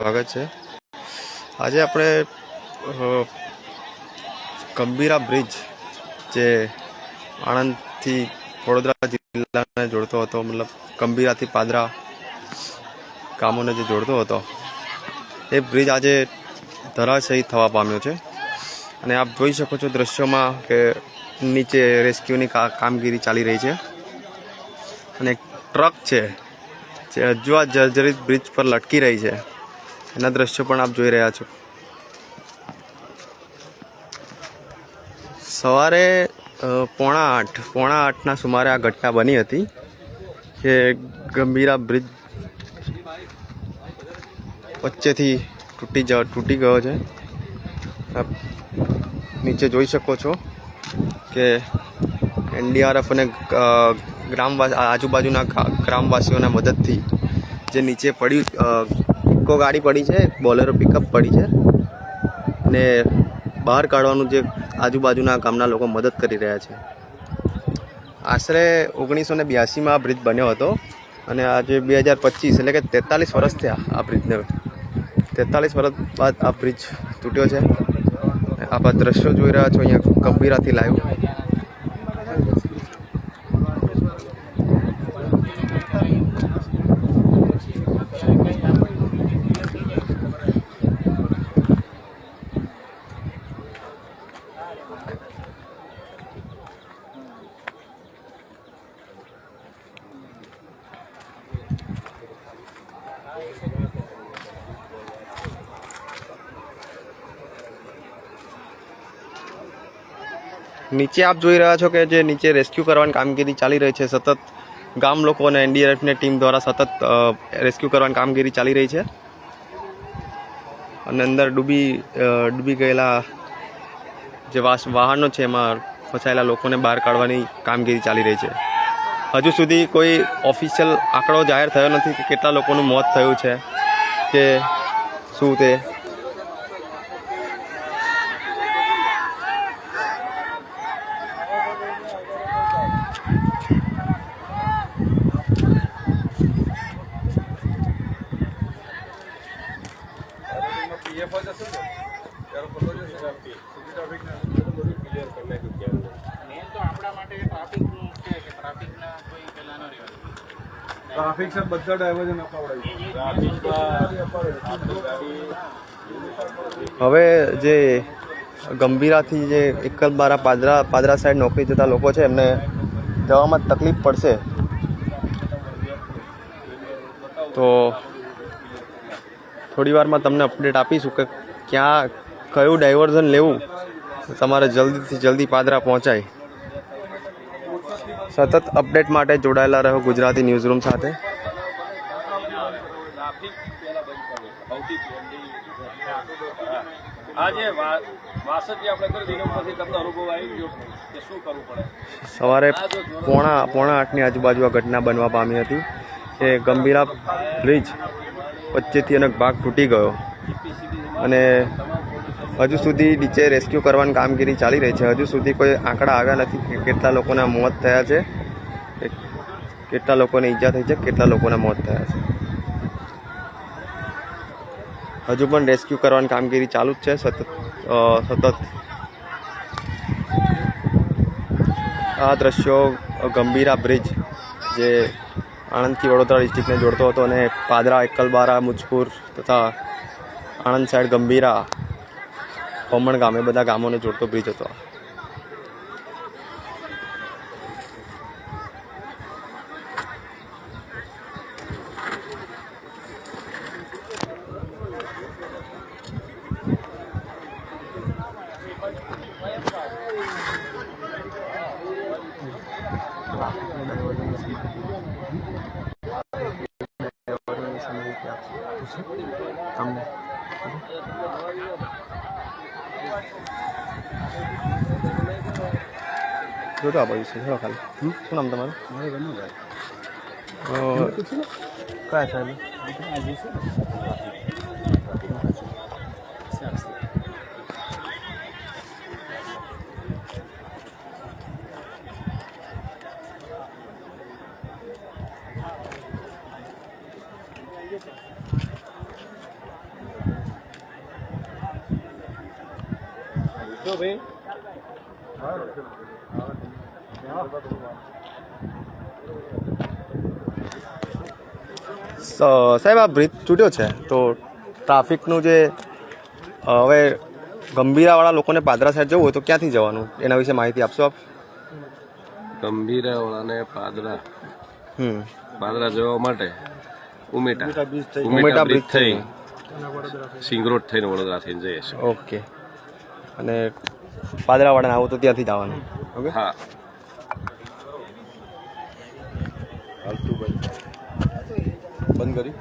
સ્વાગત છે. આજે આપણે ગંભીરા બ્રિજ જે આણંદથી વડોદરા જિલ્લાને જોડતો હતો, મતલબ ગંભીરાથી પાદરા ગામોને જે જોડતો હતો, એ બ્રિજ આજે ધરાશયી થવા પામ્યો છે. અને આપ જોઈ શકો છો દ્રશ્યોમાં કે નીચે રેસ્ક્યુની કામગીરી ચાલી રહી છે. અને એક ટ્રક છે, જે હજુ આ જર્જરિત બ્રિજ પર લટકી રહી છે. એના દ્રશ્યો પણ આપ જોઈ રહ્યા છો. સવારે પોણા આઠ પોણા આઠના સુમારે આ ઘટના બની હતી કે ગંભીરા બ્રિજ વચ્ચેથી તૂટી જ તૂટી ગયો છે. આપ નીચે જોઈ શકો છો કે એનડીઆરએફ અને ગ્રામવાસી આજુબાજુના ગ્રામવાસીઓના મદદથી જે નીચે પડી અ, ઇકો ગાડી પડી છે, બોલેરો પિકઅપ પડી છે. અને બહાર કાઢવાનું જે આજુબાજુના ગામના લોકો મદદ કરી રહ્યા છે. આશરે ઓગણીસો ને બ્યાસીમાં આ બ્રિજ બન્યો હતો અને આજે બે હજાર પચીસ એટલે કે તેતાલીસ વર્ષ થયા આ બ્રિજને તેતાલીસ વર્ષ બાદ આ બ્રિજ તૂટ્યો છે. આપ દ્રશ્યો જોઈ રહ્યા છો, અહીંયા ગંભીરાથી લાઈવ નીચે આપ જોઈ રહ્યા છો કે જે નીચે રેસ્ક્યુ કરવાની કામગીરી ચાલી રહી છે, સતત ગામ લોકો અને એનડીઆરએફની ટીમ દ્વારા સતત રેસ્ક્યુ કરવાની કામગીરી ચાલી રહી છે. અને અંદર ડૂબી ડૂબી ગયેલા જે વાહનો છે, એમાં ફસાયેલા લોકોને બહાર કાઢવાની કામગીરી ચાલી રહી છે. હજુ સુધી કોઈ ઓફિશિયલ આંકડો જાહેર થયો નથી કે કેટલા લોકોનું મોત થયું છે, કે શું તે મેન તો આપણા માટે ટ્રાફિકનું છે કે ટ્રાફિકના કોઈ પેલા ન રહેવા ટ્રાફિક સર બધા અપાવડાવી હવે જે ગંભીરાથી જે એકલબારા પાદરા પાદરા સાઈડ નોકરી જતા લોકો છે એમને જવામાં તકલીફ પડશે. તો થોડી વારમાં તમને અપડેટ આપીશું કે ક્યાં કયું ડાયવર્ઝન લેવું. તમારે જલ્દીથી જલ્દી પાદરા પહોંચાય. સતત અપડેટ માટે જોડાયેલા રહો ગુજરાતી ન્યૂઝ રૂમ સાથે. આજે વા- આપણે કરી દીધું પછી તમને અનુભવ આવી ગયો કે શું કરવું પડે? સવારે પોણા પોણા આઠની આજુબાજુ આ ઘટના બનવા પામી હતી કે ગંભીરા બ્રિજ વચ્ચેથી એનો ભાગ તૂટી ગયો. અને હજુ સુધી નીચે રેસ્ક્યુ કરવાની કામગીરી ચાલી રહી છે. હજુ સુધી કોઈ આંકડા આવ્યા નથી કે કેટલા લોકોના મોત થયા છે કેટલા લોકોને ઈજા થઈ છે, કેટલા લોકોના મોત થયા છે. હજુ પણ રેસ્ક્યુ કરવાની કામગીરી ચાલુ જ છે, સતત સતત. આ દ્રશ્યો ગંભીરા બ્રિજ જે આણંદથી વડોદરા ડિસ્ટ્રિક્ટને જોડતો હતો અને પાદરા, એકલબારા મુજપુર તથા આણંદ સાઈડ ગંભીરા પમણ ગામ, એ બધા ગામોને જોડતો બ્રિજ હતો. તમને જો તો આ બાજુ છે હેલો ખાલી હમ? શું નામ તમારું અ, કયા સાહેબ જો ભાઈ. સાહેબ આ બ્રિજ તૂટ્યો છે તો ટ્રાફિકનું જે હવે ગંભીરાવાળા લોકોને પાદરા સાઈડ જવું હોય તો ક્યાંથી જવાનું? એના વિશે માહિતી આપશો આપ? ગંભીરાવાળાને પાદરા. હમ. પાદરા જવા માટે ઉમેટા. ઉમેટા બ્રિજ થઈ સિંગરોડ થઈને વડોદરા થઈને જઈએ છીએ. ઓકે. અને પાદરાવાળાને આવું તો ત્યાંથી જ આવવાનું. ઓકે? હા. બંધ કરી.